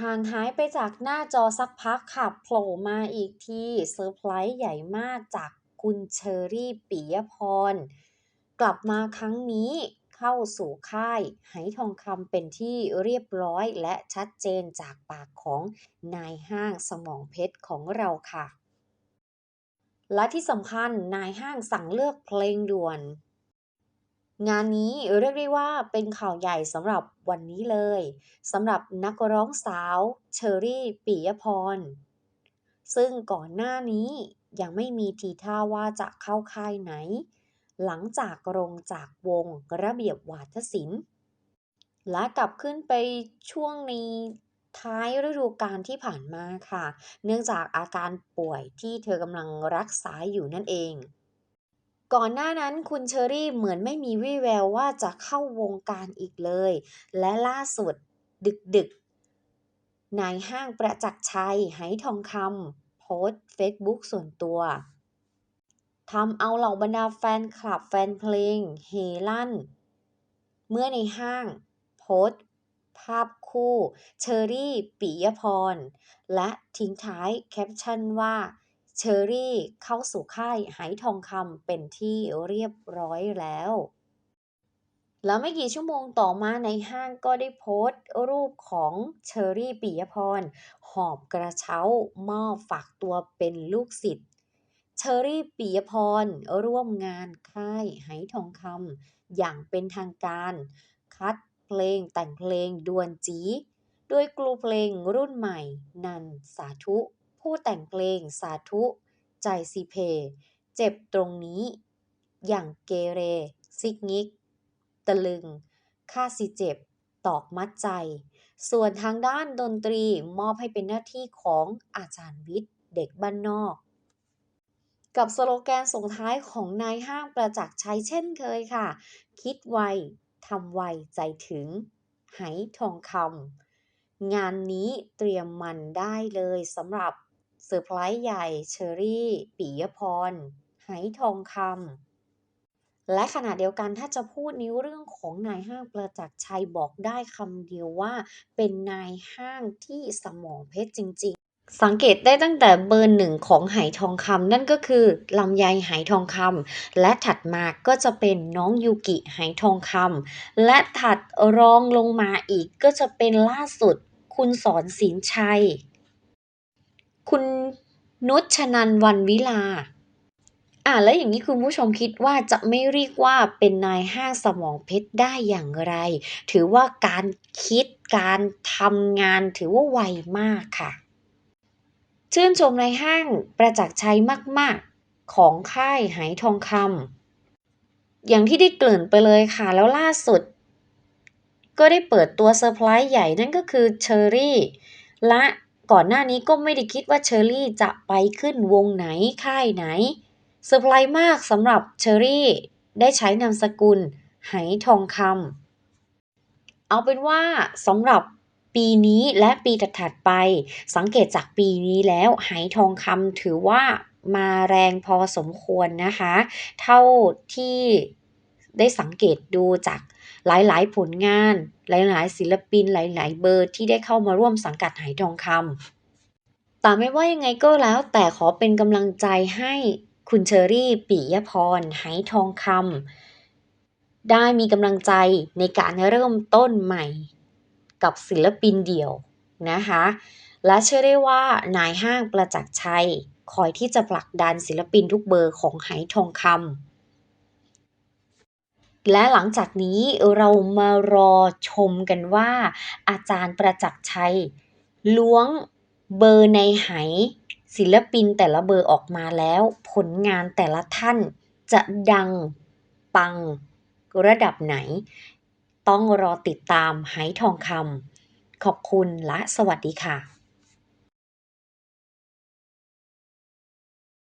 ห่างหายไปจากหน้าจอสักพักค่ะโผล่มาอีกทีเซอร์ไพรส์ใหญ่มากจากคุณเชอรี่ปิยพร กลับมาครั้งนี้เข้าสู่ค่ายไหทองคำเป็นที่เรียบร้อยและชัดเจนจากปากของนายห้างสมองเพชรของเราค่ะ และที่สำคัญนายห้างสั่งเลือกเพลงด่วน งานนี้เรียกได้ว่าเป็นข่าวใหญ่สำหรับวันนี้เลยสำหรับนักร้องสาวเชอรี่ปิยพร ซึ่งก่อนหน้านี้ยังไม่มีทีท่าว่าจะเข้าค่ายไหน หลังจากลงจากวงระเบียบวาทศิลป์ และกลับขึ้นไปช่วงในท้ายฤดูกาลที่ผ่านมาค่ะ เนื่องจากอาการป่วยที่เธอกำลังรักษาอยู่นั่นเอง ก่อนหน้านั้นคุณเชอรี่เหมือนไม่มีวี่แววว่าจะเข้าวงการอีกเลย และล่าสุดดึกดึกนายห้างประจักษ์ชัยไหทองคำโพสต์เฟซบุ๊กส่วนตัวทำเอาเหล่าบรรดาแฟนคลับแฟนเพลงเฮลั่น เมื่อในห้างโพสต์ภาพคู่ เชอรี่ปิยพร และทิ้งท้ายแคปชั่นว่า เชอรี่เข้าสู่ค่ายไหทองคำเป็นที่เรียบร้อยแล้ว แล้วไม่กี่ชั่วโมงต่อมาในห้างก็ได้โพสต์รูปของเชอรี่ปิยพร หอบกระเช้ามอบฝากตัวเป็นลูกศิษย์เชอรี่ปิยพรร่วมงานค่ายไหทองคำอย่างเป็นทางการ คัดเพลงแต่งเพลงดวนจีโดยครูเพลงรุ่นใหม่ นันสาธุ ผู้แต่งเพลงสาธุ ใจซีเพ เจ็บตรงนี้ อย่างเกเร ซิกงิก ตะลึงค่าสิเจ็บ ตอกมัดใจ ส่วนทางด้านดนตรีมอบให้เป็นหน้าที่ของอาจารย์วิทย์ เด็กบ้านนอก กับสโลแกนส่งท้ายของนายห้างประจักษ์ชัยเช่นเคยค่ะ คิดไวทำไวใจถึง ไหทองคำงานนี้เตรียมมันได้เลยสำหรับ เซอร์ไพรส์ใหญ่เชอรี่ปิยพรไหทองคำและขณะเดียวกันถ้าจะพูดในเรื่องของนายห้างประจักษ์ชัยบอกได้คำเดียวว่าเป็นนายห้างที่สมองเพชรจริง ๆ สังเกตได้ตั้งแต่เบอร์หนึ่งของไหทองคำนั่นก็คือลำไยไหทองคำและถัดมาก็จะเป็นน้องยูกิไหทองคำและถัดรองลงมาอีกก็จะเป็นล่าสุดคุณสอนศิลชัย คุณนุชชนันวันวิลา อ่าแล้วอย่างนี้คุณผู้ชมคิดว่าจะไม่เรียกว่าเป็นนายห้างสมองเพชรได้อย่างไร ถือว่าการคิดการทำงานถือว่าไวมากค่ะ ชื่นชมนายห้างประจักษ์ชัยมาก ๆ ของค่ายไหทองคำอย่างที่ได้เกริ่นไปเลยค่ะ แล้วล่าสุด ก็ได้เปิดตัวเซอร์ไพรส์ใหญ่นั่นก็คือเชอรี่ และ ก่อนหน้านี้ก็ไม่ได้คิดว่าเชอรี่จะไปขึ้นวงไหนค่ายไหนเซอร์ไพรส์มากสำหรับเชอรี่ได้ใช้นามสกุลไหทองคำเอาเป็นว่าสำหรับปีนี้และปีถัดๆไป สังเกตจากปีนี้แล้วไหทองคำถือว่ามาแรงพอสมควรนะคะ เท่าที่ได้สังเกตดูจาก หลายๆ ผลงาน หลายๆ ศิลปิน หลาย ๆ เบอร์ที่ได้เข้ามาร่วมสังกัดไหทองคำแต่ไม่ว่ายังไงก็แล้ว แต่ขอเป็นกำลังใจให้คุณเชอรี่ปิยพรไหทองคำได้มีกำลังใจในการเริ่มต้นใหม่กับศิลปินเดี่ยวนะคะ และเชื่อได้ว่านายห้างประจักษ์ชัย คอยที่จะผลักดันศิลปินทุกเบอร์ของไหทองคำ และหลังจากนี้เรามารอชมกันว่า อาจารย์ประจักษ์ชัย ล้วงเบอร์ในไหศิลปินแต่ละเบอร์ออกมาแล้ว ผลงานแต่ละท่านจะดังปังระดับไหน ต้องรอติดตามไหทองคำขอบคุณและสวัสดีค่ะ